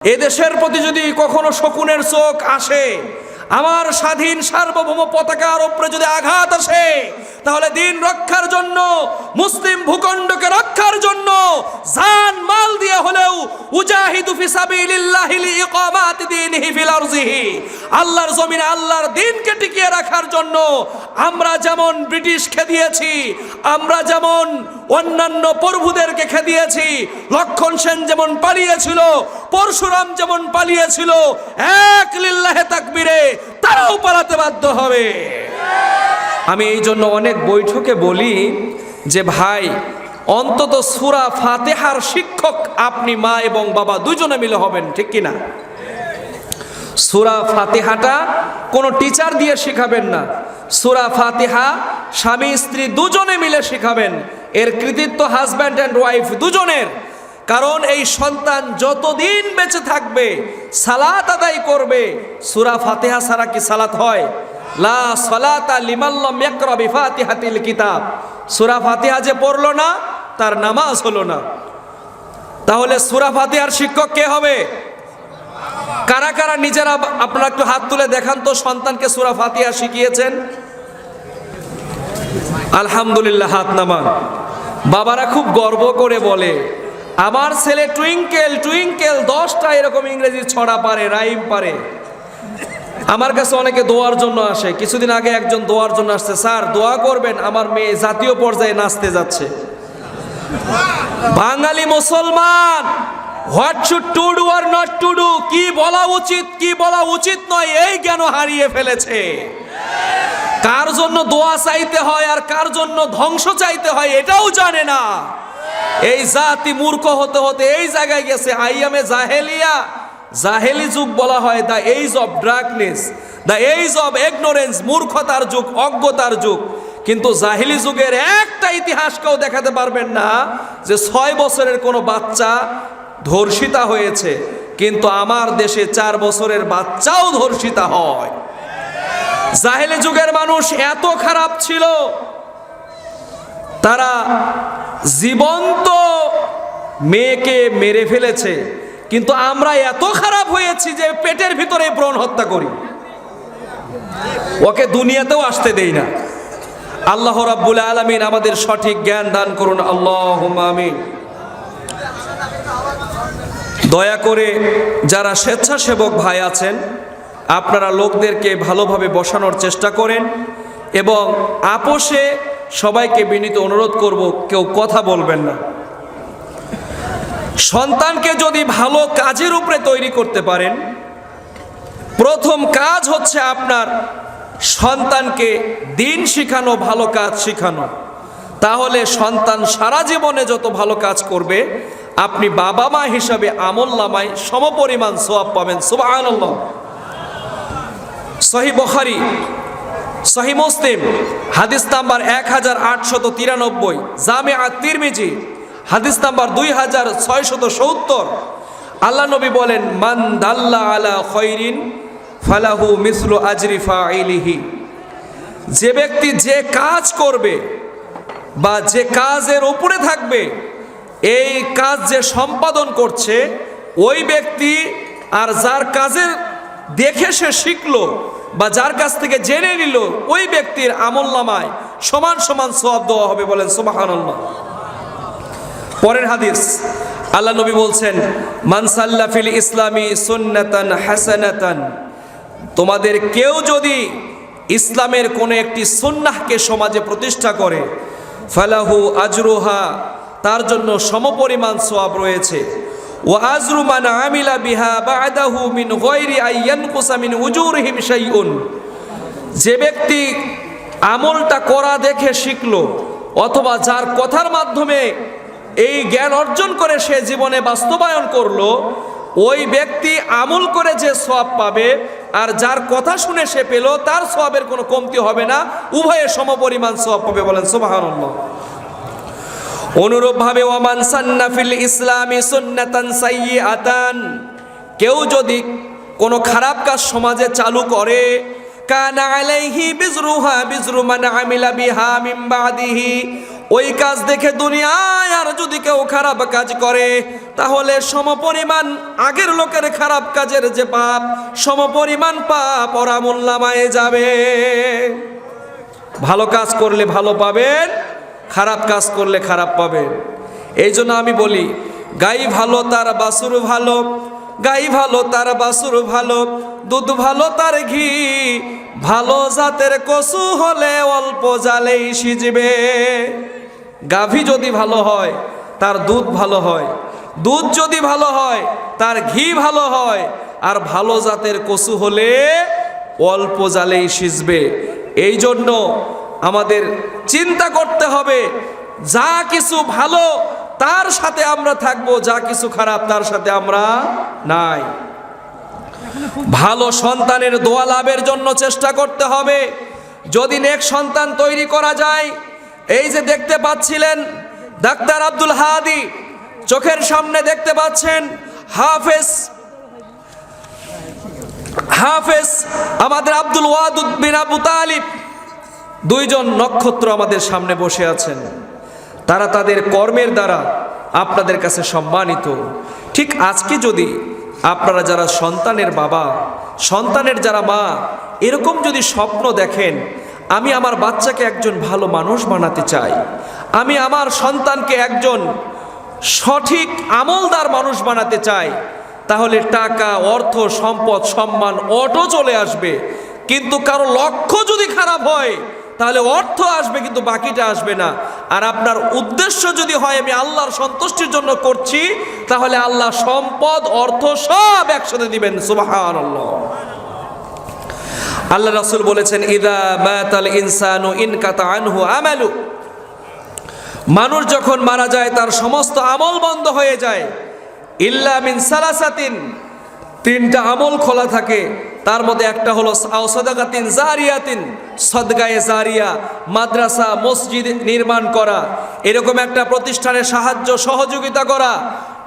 এদেশের প্রতি যদি কখনো শকুনের চোখ আসে, আমার স্বাধীন সার্বভৌম পতাকার উপরে যদি আঘাত আসে, তাহলে দিন রক্ষার জন্য, মুসলিম ভূখণ্ডকে রক্ষার জন্য জান মাল দিয়ে হলেও উজাহিদু ফি সাবিলিল্লাহি লিইকামাতি দীনিহি ফিল আরজিহি। আল্লাহর জমিনে আল্লাহর দিনকে টিকিয়ে রাখার জন্য আমরা যেমন ব্রিটিশ খেদিয়েছি আমরা যেমন অন্যান্য প্রভুদেরকে খেদিয়েছি। লক্ষণ সেন যেমন পালিয়েছিল, পরশুরাম যেমন পালিয়েছিল, এক লিল্লাহে তাকবীরে তারাও পালাতে বাধ্য হবে। আমি এই জন্য অনেক বৈঠকে বলি যে, ভাই, অন্তত সুরা ফাতেহার শিক্ষক আপনি মা এবং বাবা দুজনে মিলে হবেন, ঠিক কিনা সুরা ফাতেহাটা কোনো টিচার দিয়ে শেখাবেন না। সুরা ফাতেহা স্বামী স্ত্রী দুজনে মিলে শেখাবেন। এর কৃতিত্ব হাজব্যান্ড অ্যান্ড ওয়াইফ দুজনের। কারণ এই সন্তান যতদিন বেঁচে থাকবে, সালাত আদায় করবে, সুরা ফাতেহা সারা কি সালাত হয়? লা সালাতা লিমাল্লাম ইয়াকরা বিফাতিহাতিল কিতাব। সূরা ফাতিহা যে পড়ল না, তার নামাজ হলো না। তাহলে সূরা ফাতিহার শিক্ষক কে হবে? কারা কারা নিজেরা আপনারা একটু হাত তুলে দেখান তো সন্তানকে সুরা ফাতিহা শিখিয়েছেন। আলহামদুলিল্লাহ, হাত নামান। বাবারা খুব গর্ব করে বলে, আমার ছেলে টুইঙ্কেল টুইঙ্কেল, দশটা এরকম ইংরেজি ছড়া পারে, রাইম পারে। আমার কাছে অনেকে দোয়ার জন্য আসে। কিছুদিন আগে একজন দোয়ার জন্য আসছে, স্যার, দোয়া করবেন, আমার মেয়ে জাতীয় পর্যায়ে নাচতে যাচ্ছে। বাঙালি মুসলমান, হোয়াট শুড টু ডু আর নট টু ডু, কি বলা উচিত, কি বলা উচিত নয়, এই জ্ঞান হারিয়ে ফেলেছে। কার জন্য দোয়া চাইতে হয় আর কার জন্য ধ্বংস চাইতে হয় এটাও জানে না। এই জাতি মূর্খ হতে হতে এই জায়গায় গেছে। আইয়ামে জাহেলিয়া। জাহেলি যুগ বলা হয়, the age of darkness, the age of ignorance, মূর্খতার যুগ, অজ্ঞতার যুগ। কিন্তু জাহিলি যুগের একটা ইতিহাস কেউ দেখাতে পারবেন না যে ছয় বছরের কোনো বাচ্চা ধর্ষিতা হয়েছে। কিন্তু আমার দেশে চার বছরের বাচ্চাও ধর্ষিতা হয়। জাহেলি যুগের মানুষ এত খারাপ ছিল, তারা জীবন্ত মেয়েকে মেরে ফেলেছে। কিন্তু আমরা এত খারাপ হয়েছি যে পেটের ভিতরে ব্রণ হত্যা করি। ওকে দুনিয়াতেও আসতে দেই না। আল্লাহ রাব্বুল আলামিন আমাদের সঠিক জ্ঞান দান করুন। আল্লাহ আমিন। দয়া করে যারা স্বেচ্ছাসেবক ভাই আছেন আপনারা লোকদেরকে ভালোভাবে বসানোর চেষ্টা করেন এবং আপোষে সবাইকে বিনীত অনুরোধ করব, কেউ কথা বলবেন না। সন্তানকে যদি ভালো কাজের উপরে তৈরি করতে পারেন, প্রথম কাজ হচ্ছে আপনার সন্তানকে দিন শিখানো, ভালো কাজ শিখানো। তাহলে সন্তান সারা জীবনে যত ভালো কাজ করবে, আপনি বাবা মা হিসাবে আমল নামায় সমপরিমাণ সোয়াব পাবেন। সুবাহ সহি বখারি, সহি মুসলিম, হাদিস নাম্বার এক হাজার আটশত তিরানব্বই জামে তিরমিজি, হাদিস নাম্বার দুই হাজার ছয়শত সত্তর। আল্লাহ নবী বলেন, মান দাল্লা আলা খৈরিন ফালাহু মিসলু আজরিফা ইলিহি যে ব্যক্তি যে কাজ করবে বা যে কাজের উপরে থাকবে, এই কাজ যে সম্পাদন করছে, ওই ব্যক্তি আর যার কাজের দেখে সে শিখলো বা যার কাছ থেকে জেনে নিল, ওই ব্যক্তির আমল নামায় সমান সমান সব দেওয়া হবে বলেন সুবাহান্লাহ পরের হাদিস, আল্লাহ নবী বলছেন মানসাল্লা ফিল ইসলামী সুন্নাতান হাসানাতান তোমাদের কেউ যদি ইসলামের কোনো একটি সুন্নাহকে সমাজে প্রতিষ্ঠা করে, ফালাহু আজরুহা, তার জন্য সমপরিমাণ সোয়াব রয়েছে। ও আজরু মান আমিলা বিহা বাদাহু মিন গৈরি আইয়ানকুসা মিন উজুরহিম শাইউন। যে ব্যক্তি আমলটা করা দেখে শিখল অথবা যার কথার মাধ্যমে এই জ্ঞান অর্জন করে সে জীবনে বাস্তবায়ন করল, ওই ব্যক্তি আমল করে যে সব পাবে আর যার কথা শুনে সে পেল, তার সবের কোনো কমতি হবে না। উভয়ে সমপরিমাণ সব পাবে বলেন সুবহানাল্লাহ। অনুরূপভাবে ওয়ামান সান্নাফিল ইসলামী সুন্নাতান সাইয়্যাতান কেউ যদি কোনো খারাপ কাজ সমাজে চালু করে, কানা আলাইহি বিজরুহা বিজরু মান আমিলা বিহা মিন বাদিহি। ওই কাজ দেখে দুনিয়ায় আর যদি কেউ খারাপ কাজ করে, তাহলে সমপরিমাণ আগের লোকের খারাপ কাজের যে পাপ, সমপরিমাণ পাপ ওরা ওরামুল্লামায় যাবে। ভালো কাজ করলে ভালো পাবেন খারাপ কাজ করলে খারাপ পাবেন। এই জন্য আমি বলি, গাই ভালো, তার বাসুর ভালো, গাই ভালো, তার বাসুর ভালো, দুধ ভালো, তার ঘি, ভালো জাতের কসু হলে অল্প জালেই সিজবে। গাভী যদি ভালো হয়, তার দুধ ভালো হয়, দুধ যদি ভালো হয়, তার ঘি ভালো হয়, আর ভালো জাতের কসু হলে অল্প জালেই সিজবে। এই জন্য আমাদের চিন্তা করতে হবে, যা কিছু ভালো তার সাথে আমরা থাকব, যা কিছু খারাপ তার সাথে আমরা নাই। ভালো সন্তানের দোয়া লাভের জন্য চেষ্টা করতে হবে। যদি নেক সন্তান তৈরি করা যায়, এই যে দেখতে পাচ্ছিলেন ডাক্তার আব্দুল হাদি, চোখের সামনে দেখতে পাচ্ছেন, হাফেজ হাফেজ আমাদের আব্দুল ওয়াদুদ বিন আবু তালিব দুইজন নক্ষত্র আমাদের সামনে বসে আছেন। তারা তাদের কর্মের দ্বারা আপনাদের কাছে সম্মানিত। ঠিক আজকে যদি আপনারা যারা সন্তানের বাবা, সন্তানের যারা মা, এরকম যদি স্বপ্ন দেখেন, আমি আমার বাচ্চাকে একজন ভালো মানুষ বানাতে চাই। আমি আমার সন্তানকে একজন সঠিক আমলদার মানুষ বানাতে চাই। তাহলে টাকা, অর্থ, সম্পদ, সম্মান, অটো চলে আসবে। কিন্তু কারও লক্ষ্য যদি খারাপ হয় তাহলে অর্থ আসবে কিন্তু বাকিটা আসবে না। আর আপনার উদ্দেশ্য যদি হয়, আমি আল্লাহর সন্তুষ্টির জন্য করছি, তাহলে আল্লাহ সম্পদ, অর্থ সব একসাথে দিবেন। সুবাহান আল্লাহ রাসূল বলেছেন, ইদা মাতাল ইনসানু ইনকাতা আনহু আমালু। মানুষ যখন মারা যায়, তার সমস্ত আমল বন্ধ হয়ে যায়। ইল্লা মিন সালাসাতিন তিনটা আমল খোলা থাকে। তার মধ্যে একটা হলো সদাকাতিন জারিয়াতিন, সদগায়ে জারিয়া, মাদ্রাসা, মসজিদ নির্মাণ করা। এরকম একটা প্রতিষ্ঠানে সাহায্য, সহযোগিতা করা,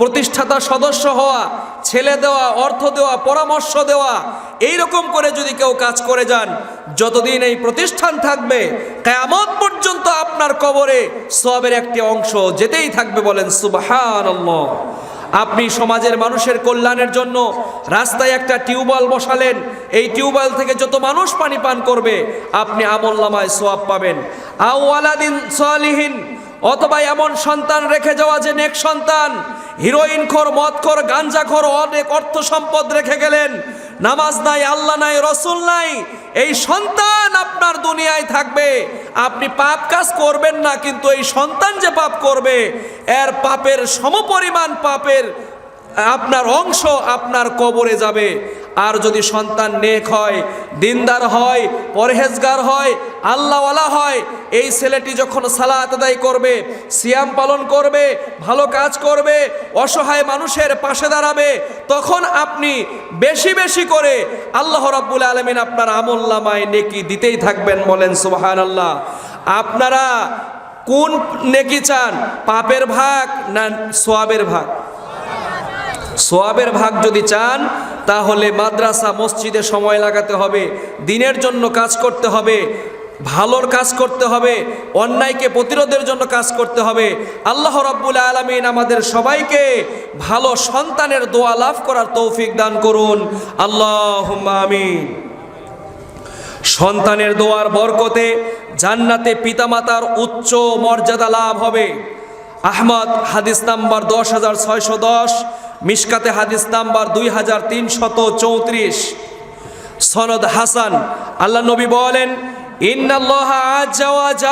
প্রতিষ্ঠাতা সদস্য হওয়া, ছেলে দেওয়া, অর্থ দেওয়া, পরামর্শ দেওয়া এই রকম করে যদি কেউ কাজ করে যান, যতদিন এই প্রতিষ্ঠান থাকবে, কেয়ামত পর্যন্ত আপনার কবরে সবের একটি অংশ যেতেই থাকবে বলেন সুবাহান আপনি সমাজের মানুষের কল্যাণের জন্য রাস্তায় একটা টিউবওয়েল বসালেন। এই টিউবওয়েল থেকে যত মানুষ পানি পান করবে, আপনি আমল্লামায় সোয়াব পাবেন। আওয়ালাদিন সালিহীন, অথবা এমন সন্তান রেখে যাওয়া যে নেক সন্তান, হিরোইন খোর, মদ খোর, গাঞ্জা খোর, অনেক অর্থ সম্পদ রেখে গেলেন। নামাজ নাই, আল্লাহ নাই, রসুল নাই এই সন্তান আপনার দুনিয়ায় থাকবে। আপনি পাপ কাজ করবেন না, কিন্তু এই সন্তান যে পাপ করবে, এর পাপের সমপরিমাণ পাপের আপনার অংশ আপনার কবরে যাবে। আর যদি সন্তান নেক হয়, দিনদার হয়, পরহেজগার হয়, আল্লাহওয়ালা হয়, এই ছেলেটি যখন সালাত আদায় করবে, সিয়াম পালন করবে, ভালো কাজ করবে, অসহায় মানুষের পাশে দাঁড়াবে, তখন আপনি বেশি বেশি করে আল্লাহ রাব্বুল আলমিন আপনার আমল্লামায় নেকি দিতেই থাকবেন বলেন সুবাহান আল্লাহ আপনারা কোন নেকি চান? পাপের ভাগ না সোয়াবের ভাগ? সোয়াবের ভাগ যদি চান, তাহলে মাদ্রাসা, মসজিদে সময় লাগাতে হবে, দিনের জন্য কাজ করতে হবে, ভালোর কাজ করতে হবে, অন্যায়কে প্রতিরোধের জন্য কাজ করতে হবে। আল্লাহ রাব্বুল আলমিন আমাদের সবাইকে ভালো সন্তানের দোয়া লাভ করার তৌফিক দান করুন। আল্লাহ আমিন। সন্তানের দোয়ার বরকতে জান্নাতে পিতামাতার উচ্চ মর্যাদা লাভ হবে। আহমদ, হাদিস নাম্বার দশ হাজার ছয়শো দশ মিশকাতে হাদিস নাম্বার দুই হাজার তিনশত চৌত্রিশ। সনদ হাসান। আল্লাহ নবী বলেন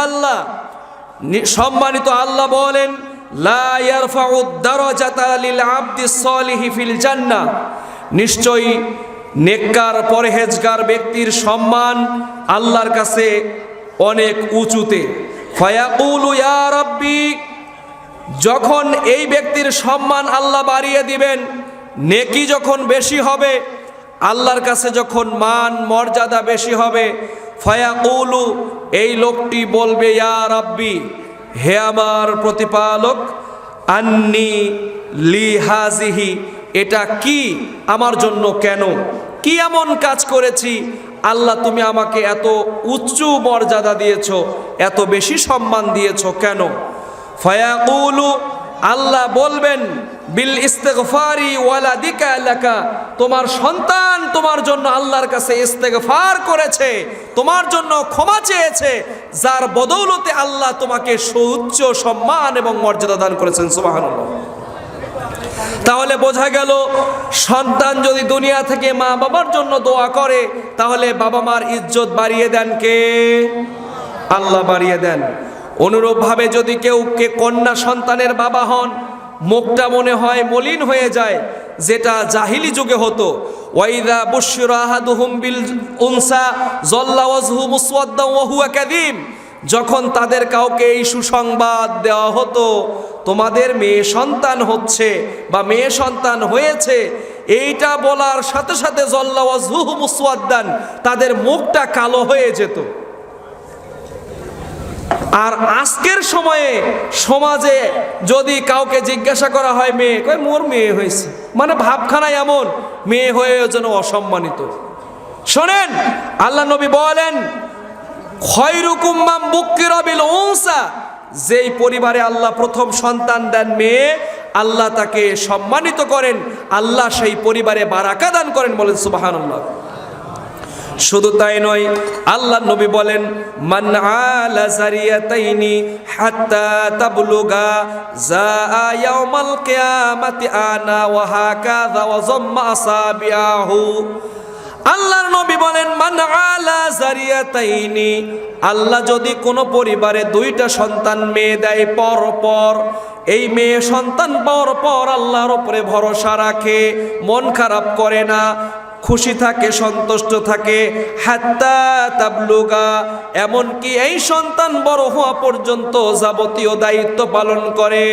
আল্লাহ সম্মানিত আল্লাহ বলেন নিশ্চয়ই নেককার, পরহেজগার ব্যক্তির সম্মান আল্লাহর কাছে অনেক উঁচুতে। ফায়াকুলু ইয়া রাব্বি যখন এই ব্যক্তির সম্মান আল্লাহ বাড়িয়ে দিবেন, নেকি যখন বেশি হবে, আল্লাহর কাছে যখন মান মর্যাদা বেশি হবে, ফয়াকুলু, এই লোকটি বলবে, ইয়া রাব্বি, হে আমার প্রতিপালক, আন্নি লি হাজিহি এটা কি আমার জন্য কেন? কি এমন কাজ করেছি? আল্লাহ, তুমি আমাকে এত উচ্চ মর্যাদা দিয়েছ, এত বেশি সম্মান দিয়েছ কেন? ফায়াকুলু, আল্লাহ বলবেন, বিল ইস্তেগফারি ওয়ালা দিকা এলাকা তোমার সন্তান তোমার জন্য আল্লাহর কাছে ইস্তেগফার করেছে, তোমার জন্য ক্ষমা চেয়েছে, যার বদৌলতে আল্লাহ তোমাকে সুউচ্চ সম্মান এবং মর্যাদা দান করেছেন, সুবহানাল্লাহ। তাহলে বোঝা গেল, সন্তান যদি দুনিয়া থেকে মা বাবার জন্য দোয়া করে, তাহলে বাবা মার ইজ্জত বাড়িয়ে দেন কে? আল্লাহ বাড়িয়ে দেন। অনুরূপভাবে যদি কেউ কে কন্যা সন্তানের বাবা হন, মুখটা মনে হয় মলিন হয়ে যায়, যেটা জাহিলি যুগে হতো। ওয়াইদা বুশরা আহাদুহুম বিল উনসা জল্লা ওয়াজহু মুসওয়াদ্দা ওয়া হুয়া কাযীম। যখন তাদের কাউকে এই সুসংবাদ দেওয়া হতো, তোমাদের মেয়ে সন্তান হচ্ছে বা মেয়ে সন্তান হয়েছে, এইটা বলার সাথে সাথে জল্লা ওয়াজহু মুসওয়াদ্দান, তাদের মুখটা কালো হয়ে যেত। আর আজকের সময়ে সমাজে যদি কাউকে জিজ্ঞাসা করা হয় মেয়ে, কয়, মোর মেয়ে হয়েছে। মানে ভাবখানা এমন, মেয়ে হয়ে যেন অসম্মানিত। শোনেন, আল্লাহ নবী বলেন যেই পরিবারে আল্লাহ প্রথম সন্তান দেন মেয়ে, আল্লাহ তাকে সম্মানিত করেন, আল্লাহ সেই পরিবারে বারাকা দান করেন বলেন সুবহানাল্লাহ। শুধু তাই নয় আল্লাহ নবী বলেন, মান তাবলুগা আনা আল্লাহর নবী বলেন, মান আলা জারিয়াতাইনি, আল্লাহ যদি কোনো পরিবারে দুইটা সন্তান মেয়ে দেয় পর পর এই মেয়ে সন্তান পর পর আল্লাহর উপরে ভরসা রাখে, মন খারাপ করে না খুশি থাকে, সন্তুষ্ট থাকে। হাত্তা তাবলুগা, এমনকি এই সন্তান বড় হওয়া পর্যন্ত যাবতীয় দায়িত্ব পালন করে।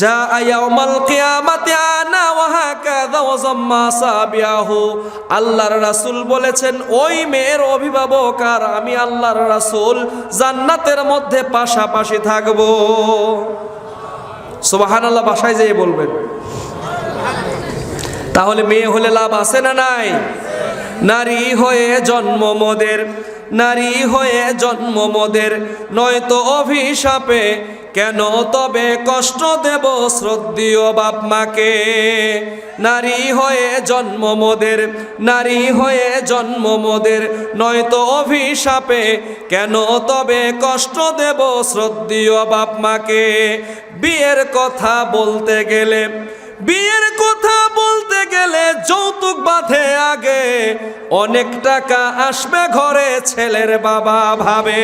যা ইয়াউমাল কিয়ামাতি আনা ওয়া হাকাযা সাবিয়াহু আল্লাহর রাসূল বলেছেন, ওই মেয়ের অভিভাবক আর আমি আল্লাহর রাসূল জান্নাতের মধ্যে পাশাপাশি থাকব। সুবহানাল্লাহ, বাসায় যেয়ে বলবেন। তাহলে মেয়ে হলে লাভ আছে না নাই? নারী হয়ে জন্ম মোদের, নারী হয়ে জন্ম মোদের। নয়তো অভিশাপে কেন তবে কষ্ট দেব শ্রদ্ধীয় বাপ মাকে? নারী হয়ে জন্ম মোদের, নারী হয়ে জন্ম মোদের। নয়তো অভিশাপে কেন তবে কষ্ট দেব শ্রদ্ধীয় বাপ মাকে? বিয়ের কথা বলতে গেলে বিয়ের গেলে যৌতুক বাঁধে আগে। অনেক টাকা আসবে ঘরে, ছেলের বাবা ভাবে।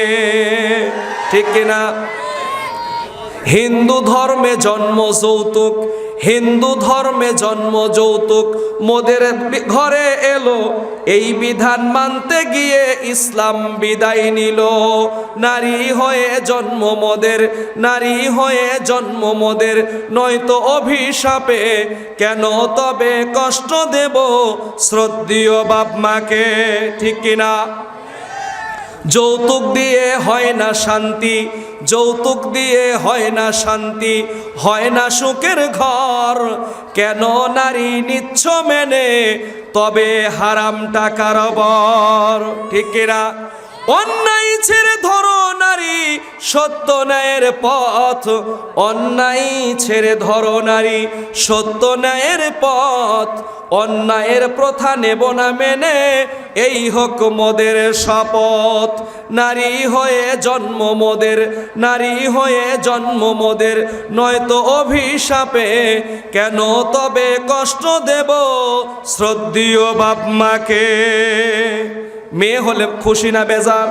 ঠিক কিনা? হিন্দু ধর্মে জন্ম যৌতুক। হিন্দু ধর্মে জন্ম যৌতুক। মোদের ঘরে এলো, এই বিধান মানতে গিয়ে ইসলাম বিদায় নিল। নারী হয়ে জন্ম মোদের, নারী হয়ে জন্ম মোদের, নয়তো অভিশাপে। কেন তবে কষ্ট দেব শ্রদ্ধীয় বাপ মাকে, ঠিক কিনা? যৌতুক দিয়ে হয় না শান্তি যৌতুক দিয়ে হয় না শান্তি, হয় না সুখের ঘর। কেন নারী নিচ্ছ মেনে, তবে হারাম টাকার বর ঠিক অন্যায় ছেড়ে ধরো নারী, সত্য ন্যায়ের পথ। অন্যায় ছেড়ে ধরো নারী, সত্য ন্যায়ের পথ। অন্যায়ের প্রথা নেব না মেনে, এই হোক মোদের শপথ। নারী হয়ে জন্ম মোদের, নারী হয়ে জন্ম মোদের। নয়তো অভিশাপে কেন তবে কষ্ট দেব শ্রদ্ধীয় বাপ মাকে। মেয়ে হলে খুশি না বেজার?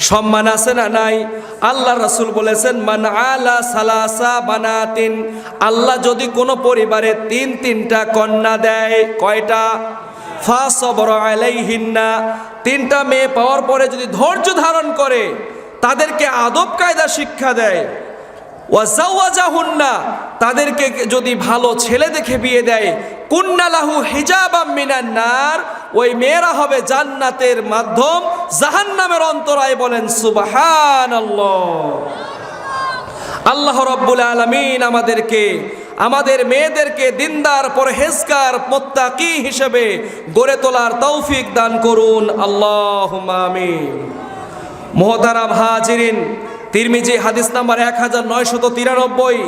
সম্মান আছে না নাই? আল্লাহ রাসূল বলেছেন, মান আলা সালাসা বানাতিন। আল্লাহ যদি কোনো পরিবারে তিন তিনটা কন্যা দেয়, কয়টা? ফাসবর আলাইহিন্না, তিনটা মেয়ে পাওয়ার পরে যদি ধৈর্য ধারণ করে, তাদেরকে আদব কায়দা শিক্ষা দেয়। তাদেরকে যদি ভালো ছেলে দেখে বিয়ে দেয়। কুন্নালাহু মিনান নার, ওই মেয়েরা হবে জান্নাতের মাধ্যম, জাহান্নামের অন্তরায় বলেন সুবহানাল্লাহ। আল্লাহ রব্বুল আলমিন আমাদেরকে আমাদের মেয়েদেরকে দিনদার, পরহেজগার, মোত্তাকি হিসেবে গড়ে তোলার তৌফিক দান করুন। আল্লাহ মোহতারাম হাজিরিন, তিরমিজি হাদিস নাম্বার এক হাজার নয়শত তিরানব্বই,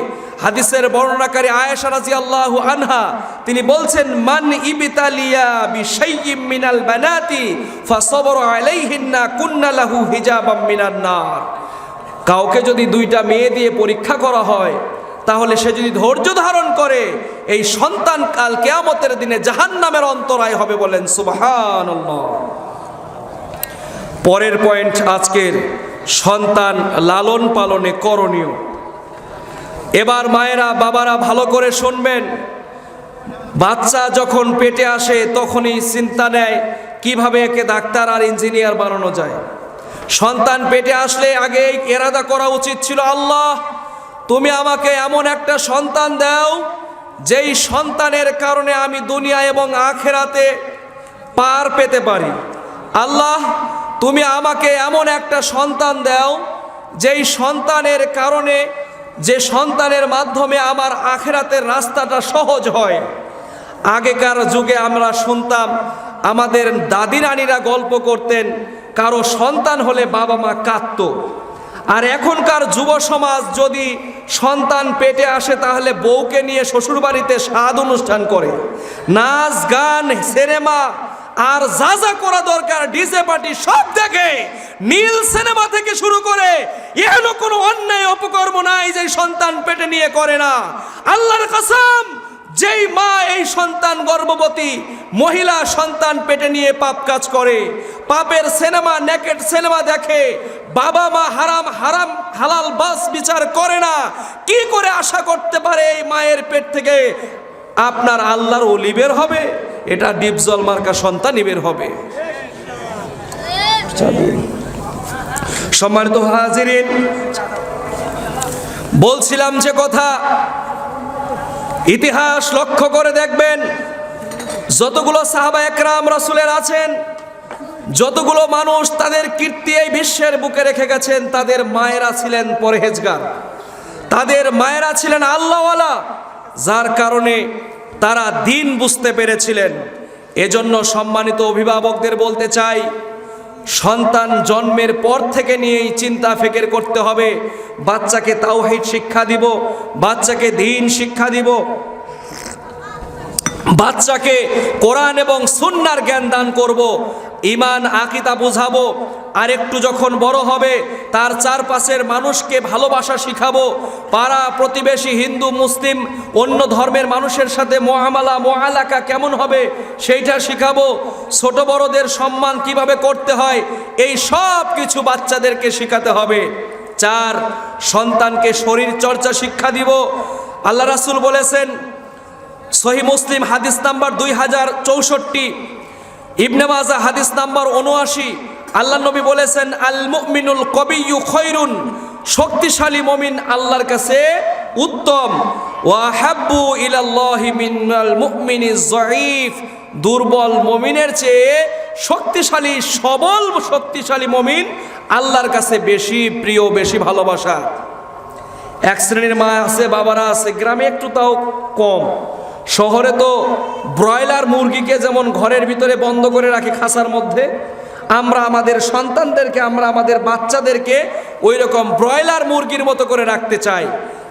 হাদিসের বর্ণনাকারী আয়েশা রাজি আল্লাহ আনহা, তিনি বলছেন, মান ইবিতালিয়া বি শাইয়্যিম মিনাল বানাতি ফাসবর আলাইহিন্না কুন্না লাহু হিজাবাম মিনান নার। কাউকে যদি দুইটা মেয়ে দিয়ে পরীক্ষা করা হয় তাহলে সে যদি ধৈর্য ধারণ করে, এই সন্তান কাল কেয়ামতের দিনে জাহান্নামের অন্তরায় হবে বলেন সুবহানাল্লাহ। পরের পয়েন্ট আজকের, সন্তান লালন পালনে করণীয়। এবার মায়েরা, বাবারা ভালো করে শুনবেন। বাচ্চা যখন পেটে আসে, তখনই চিন্তা নেয় কীভাবে একে ডাক্তার আর ইঞ্জিনিয়ার বানানো যায়। সন্তান পেটে আসলে আগে এরাদা করা উচিত ছিল আল্লাহ। তুমি আমাকে এমন একটা সন্তান দাও, যেই সন্তানের কারণে আমি দুনিয়া এবং আখেরাতে পার পেতে পারি। আল্লাহ, তুমি আমাকে এমন একটা সন্তান দাও, যেই সন্তানের কারণে যে সন্তানের মাধ্যমে আমার আখেরাতের রাস্তাটা সহজ হয়। আগেকার যুগে আমরা শুনতাম, আমাদের দাদি নানিরা গল্প করতেন, কারও সন্তান হলে বাবা মা কাঁদত। আর এখনকার যুব সমাজ যদি সন্তান পেটে আসে তাহলে বউকে নিয়ে শ্বশুরবাড়িতে স্বাদ অনুষ্ঠান করে। নাচ, গান, সিনেমা, আর যা যা করা দরকার, ডিজে পার্টি সব দেখে নীল সিনেমা থেকে শুরু করে এখনও কোনো অন্যায়, অপকর্ম নাই যে সন্তান পেটে নিয়ে করে না। আল্লাহর কসম যেই মা এই সন্তান গর্ভবতী, মহিলা সন্তান পেটে নিয়ে পাপ কাজ করে, পাপের সিনেমা, নেকেট সিনেমা দেখে, বাবা মা হারাম হারাম, হালাল, বাস বিচার করে না, কি করে আশা করতে পারে এই মায়ের পেট থেকে? আপনার আল্লাহর ওলি বের হবে, এটা ডিপজল মার্কা সন্তানই বের হবে। সম্মানিত হাজিরিন, বলছিলাম যে কথা ইতিহাস লক্ষ্য করে দেখবেন, যতগুলো সাহাবা একরাম রাসুলের আছেন, যতগুলো মানুষ তাদের কীর্তি এই বিশ্বের বুকে রেখে গেছেন, তাদের মায়েরা ছিলেন পরহেজগার। তাদের মায়েরা ছিলেন আল্লাহওয়ালা, যার কারণে তারা দিন বুঝতে পেরেছিলেন। এজন্য সম্মানিত অভিভাবকদের বলতে চাই সন্তান জন্মের পর থেকে নিয়েই চিন্তা ফেকের করতে হবে। বাচ্চাকে তাওহিদ শিক্ষা দিব, বাচ্চাকে দিন শিক্ষা দিব। বাচ্চাকে কোরআন এবং সুন্নার জ্ঞান দান করব ইমান আকিতা বুঝাবো, আর একটু যখন বড় হবে, তার চারপাশের মানুষকে ভালোবাসা শিখাবো। পাড়া প্রতিবেশী হিন্দু, মুসলিম, অন্য ধর্মের মানুষের সাথে মহামালা মোয়ালাকা কেমন হবে সেইটা শিখাবো। ছোট বড়দের সম্মান কীভাবে করতে হয়, এই সব কিছু বাচ্চাদেরকে শেখাতে হবে। চার, সন্তানকে শরীর চর্চা শিক্ষা দিব। আল্লাহ রাসুল বলেছেন সহি মুসলিম হাদিস নাম্বার দুই হাজার চৌষট্টি, ইবনে মাজা হাদিস নাম্বার উনআশি আল্লাহ নবী বলেছেন, আল মুমিনুল কবিয়ু খৈরুন শক্তিশালী মমিন আল্লাহর কাছে উত্তম। ওয়াহাব্বু ইলাল্লাহি মিনাল মুমিনি জয়ীফ দুর্বল মমিনের চেয়ে শক্তিশালী, সবল, শক্তিশালী মমিন আল্লাহর কাছে বেশি প্রিয়, বেশি ভালোবাসা। এক শ্রেণির মা আছে, বাবারা আছে, গ্রামে একটু তাও কম। শহরে তো ব্রয়লার মুরগিকে যেমন ঘরের ভিতরে বন্ধ করে রাখে খাসার মধ্যে, আমরা আমাদের সন্তানদেরকে, আমরা আমাদের বাচ্চাদেরকে ওই রকম ব্রয়লার মুরগির মতো করে রাখতে চাই।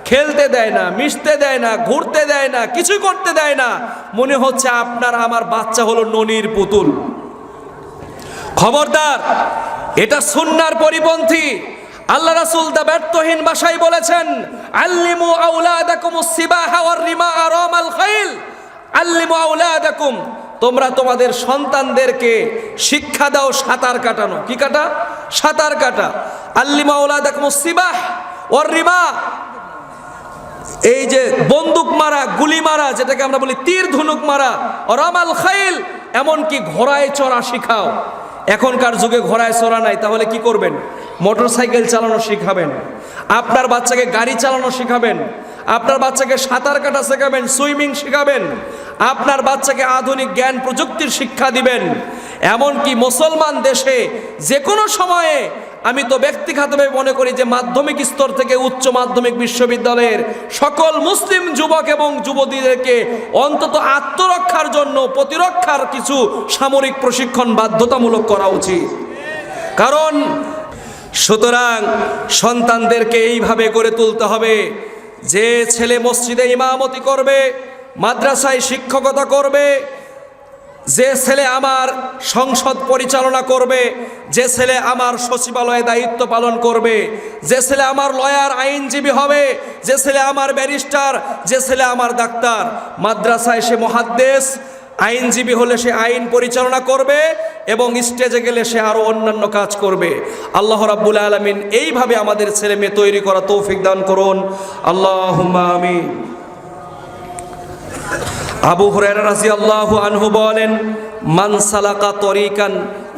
খেলতে দেয় না, মিশতে দেয় না, ঘুরতে দেয় না কিছু করতে দেয় না। মনে হচ্ছে আপনার আমার বাচ্চা হলো ননির পুতুল। খবরদার, এটা সুন্নার পরিপন্থী। আল্লাহ রাসুল দা ব্যর্থহীন ভাষায় বলেছেন, আল্লিমু আউলাদাকুম সিবাহা ওয়ার রিমা আরামাল খাইল। আল্লিমু আউলাদাকুম তোমরা তোমাদের সন্তানদেরকে শিক্ষা দাও সাঁতার কাটানো। কি কাটা? সাঁতার কাটা। আল্লিমু আউলাদাকুম সিবাহ ওয়ার রিমা। এই যে বন্দুক মারা, গুলি মারা, যেটাকে আমরা বলি তীর ধনুক মারা রামাল খাইল, এমনকি ঘোড়ায় চড়া শিখাও। এখনকার যুগে ঘোড়ায় চড়া নাই, তাহলে কি করবেন? মোটর সাইকেল চালানো শিখাবেন। আপনার বাচ্চাকে গাড়ি চালানো শিখাবেন। আপনার বাচ্চাকে সাঁতার কাটা শেখাবেন, সুইমিং শেখাবেন। আপনার বাচ্চাকে আধুনিক জ্ঞান প্রযুক্তির শিক্ষা দিবেন। এমনকি মুসলমান দেশে যে কোনো সময়ে আমি তো ব্যক্তিগতভাবে মনে করি যে মাধ্যমিক স্তর থেকে উচ্চ মাধ্যমিক বিশ্ববিদ্যালয়ের সকল মুসলিম যুবক এবং যুবতীদেরকে অন্তত আত্মরক্ষার জন্য, প্রতিরক্ষার কিছু সামরিক প্রশিক্ষণ বাধ্যতামূলক করা উচিত। কারণ সুতরাং সন্তানদেরকে এইভাবে গড়ে তুলতে হবে যে ছেলে মসজিদে ইমামতি করবে, মাদ্রাসায় শিক্ষকতা করবে যে ছেলে আমার সংসদ পরিচালনা করবে, যে ছেলে আমার সচিবালয়ে দায়িত্ব পালন করবে, যে ছেলে আমার লয়ার আইনজীবী হবে, যে ছেলে আমার ব্যারিস্টার, যে ছেলে আমার ডাক্তার। মাদ্রাসায় সে মহাদ্দেশ, আইনজীবী হলে সে আইন পরিচালনা করবে এবং স্টেজে গেলে সে আরও অন্যান্য কাজ করবে। আল্লাহ রাব্বুল আলমিন এইভাবে আমাদের ছেলে মেয়ে তৈরি করা তৌফিক দান করুন। আল্লাহ আমিন। আবু হরেরা রাজি আল্লাহ আনহু বলেন, মান সালাকা তরিকান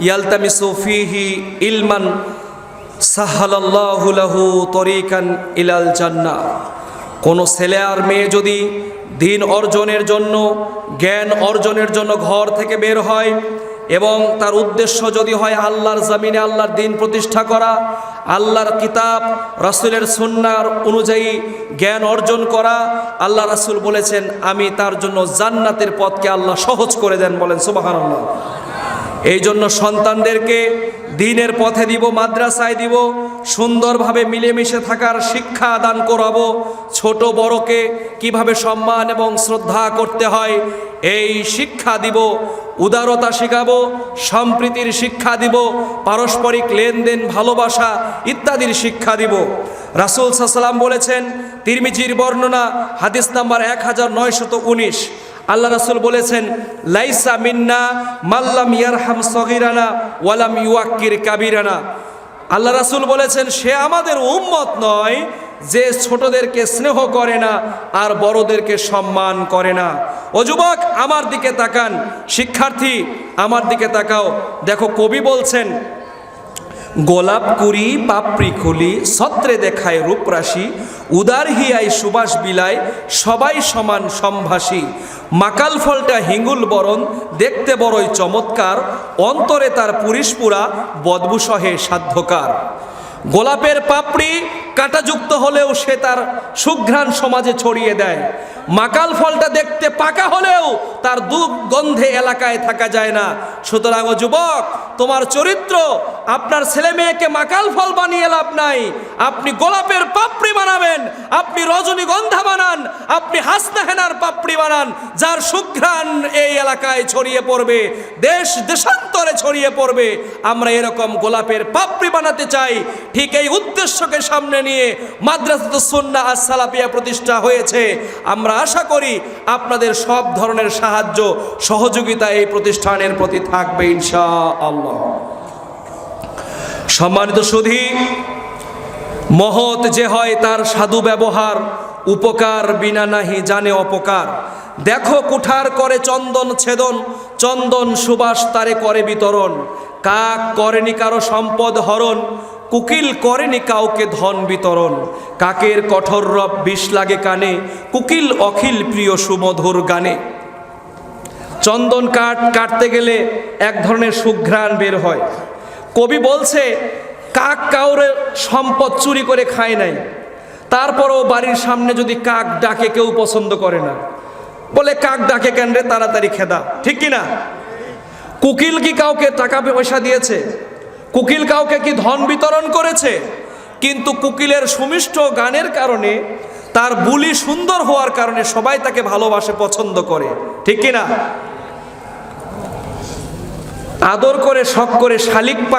ইয়ালতামি ফিহি ইলমান, সাহালাল্লাহু লাহু তরিকান ইলাল জান্নাহ। কোন ছেলে আর মেয়ে যদি দিন অর্জনের জন্য, জ্ঞান অর্জনের জন্য ঘর থেকে বের হয় এবং তার উদ্দেশ্য যদি হয় আল্লাহর জামিনে আল্লাহর দিন প্রতিষ্ঠা করা, আল্লাহর কিতাব, রাসুলের সুন্নার অনুযায়ী জ্ঞান অর্জন করা, আল্লাহ রাসুল বলেছেন, আমি তার জন্য জান্নাতের পথকে আল্লাহ সহজ করে দেন। বলেন সুবাহান আল্লাহ এই জন্য সন্তানদেরকে দিনের পথে দিব, মাদ্রাসায় দিব, সুন্দরভাবে মিলেমিশে থাকার শিক্ষা দান করাবো। ছোট বড়কে কীভাবে সম্মান এবং শ্রদ্ধা করতে হয়, এই শিক্ষা দিব, উদারতা শেখাবো, সম্প্রীতির শিক্ষা দিব, পারস্পরিক লেনদেন, ভালোবাসা ইত্যাদির শিক্ষা দিব। রাসুল সাল্লাম বলেছেন, তিরমিজির বর্ণনা, হাদিস নাম্বার এক হাজার নয়শত উনিশ। আল্লাহ রাসুল বলেছেন, লাইসা মিন্না মাল্লাম ইয়ারহাম সগিরানা ওয়ালাম ইউয়াক্কির কাবিরানা। আল্লাহ রাসুল বলেছেন, সে আমাদের উম্মত নয় যে ছোটদেরকে স্নেহ করে না আর বড়দেরকে সম্মান করে না। ও যুবক, আমার দিকে তাকান। শিক্ষার্থী, আমার দিকে তাকাও। দেখো, কবি বলছেন গোলাপ কুড়ি পাপড়ি খুলি সত্রে দেখায় রূপরাশি, উদার হিয়ায় সুবাস বিলায়, সবাই সমান সম্ভাসী মাকাল ফলটা হিঙ্গুল বরণ, দেখতে বড়ই চমৎকার, অন্তরে তার পুরিশপুরা বদবুসহে সাধ্যকার। গোলাপের পাপড়ি কাঁটাযুক্ত হলেও সে তার সুঘ্রাণ সমাজে ছড়িয়ে দেয়। মাকাল ফলটা দেখতে পাকা হলেও তার দুর্গন্ধে এলাকায় থাকা যায় না। সুতরাং ও যুবক, তোমার চরিত্র, আপনার ছেলে মেয়েকে মাকাল ফল বানিয়ে লাভ নাই। আপনি গোলাপের পাপড়ি বানাবেন, আপনি রজনীগন্ধা বানান, আপনি হাসনা হেনার পাপড়ি বানান, যার সুঘ্রাণ এই এলাকায় ছড়িয়ে পড়বে, দেশ দেশান্তরে ছড়িয়ে পড়বে। আমরা এরকম গোলাপের পাপড়ি বানাতে চাই। ঠিক এই উদ্দেশ্যকে সামনে নিয়ে মাদ্রাসা সুন্না আর সালাপিয়া প্রতিষ্ঠা হয়েছে। আমরা আশা করি আপনাদের সব ধরনের সাহায্য, সহযোগিতা এই প্রতিষ্ঠানের প্রতি থাকবে ইনশা আল্লাহ সম্মানিত সুধী, মহৎ যে হয় তার সাধু ব্যবহার, উপকার বিনা নাহি জানে অপকার। দেখো কুঠার করে চন্দন ছেদন, চন্দন সুবাস তারে করে বিতরণ। কাক করেনি কারও সম্পদ হরণ কুকিল করেনি কাউকে ধন বিতরণ। কাকের কঠোর রব বিষ লাগে কানে, কুকিল অখিল প্রিয় সুমধুর গানে। চন্দন কাঠ কাটতে গেলে এক ধরনের সুঘ্রাণ বের হয়। কবি বলছে, কাক কাউরে সম্পদ চুরি করে খায় নাই। তারপরও বাড়ির সামনে যদি কাক ডাকে, কেউ পছন্দ করে না। বলে, কাক ডাকে কেন রে? তাড়াতাড়ি খেদা। ঠিক কি না? কুকিল কি কাউকে টাকা পয়সা দিয়েছে? কুকিল কাউকে কি ধন বিতরণ করেছে? কিন্তু কুকিলের সুমিষ্ট গানের কারণে, তার বুলি সুন্দর হওয়ার কারণে সবাই তাকে ভালোবাসে, পছন্দ করে। ঠিক কিনা? আদর করে, শখ করে, শালিক